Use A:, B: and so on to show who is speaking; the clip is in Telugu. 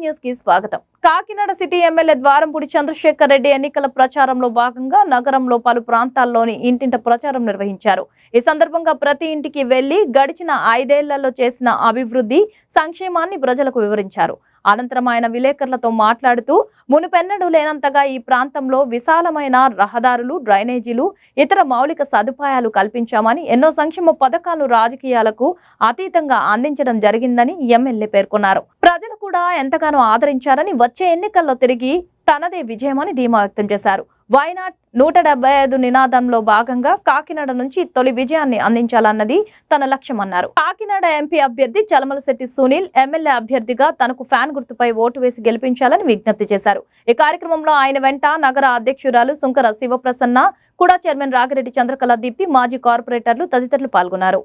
A: న్యూస్కి స్వాగతం. కాకినాడ సిటీ ఎమ్మెల్యే ద్వారంపూడి చంద్రశేఖర్ రెడ్డి ఎన్నికల ప్రచారంలో భాగంగా నగరంలో పలు ప్రాంతాల్లోని ఇంటింట ప్రచారం నిర్వహించారు. ఈ సందర్భంగా ప్రతి ఇంటికి వెళ్ళి గడిచిన ఐదేళ్ళలో చేసిన అభివృద్ధి సంక్షేమాన్ని ప్రజలకు వివరించారు. అనంతరం ఆయన విలేకరులతో మాట్లాడుతూ మునుపెన్నడూ లేనంతగా ఈ ప్రాంతంలో విశాలమైన రహదారులు డ్రైనేజీలు ఇతర మౌలిక సదుపాయాలు కల్పించామని ఎన్నో సంక్షేమ పథకాలు రాజకీయాలకు అతీతంగా అందించడం జరిగిందని ఎమ్మెల్యే పేర్కొన్నారు. ప్రజలు కూడా ఎంతగానో ఆదరించారని వచ్చే ఎన్నికల్లో తిరిగి తనదే విజయమని ధీమా వ్యక్తం చేశారు. వైనాట్ నూట డెబ్బై ఐదు నినాదంలో భాగంగా కాకినాడ నుంచి తొలి విజయాన్ని అందించాలన్నది తన లక్ష్యమన్నారు కాకినాడ ఎంపీ అభ్యర్థి చలమలశెట్టి సునీల్ ఎమ్మెల్యే అభ్యర్థిగా తనకు ఫ్యాన్ గుర్తుపై ఓటు వేసి గెలిపించాలని విజ్ఞప్తి చేశారు. ఈ కార్యక్రమంలో ఆయన వెంట నగర అధ్యక్షురాలు సుంకర శివప్రసన్న కూడా చైర్మన్ రాగిరెడ్డి చంద్రకళ దీప్తి మాజీ కార్పొరేటర్లు తదితరులు పాల్గొన్నారు.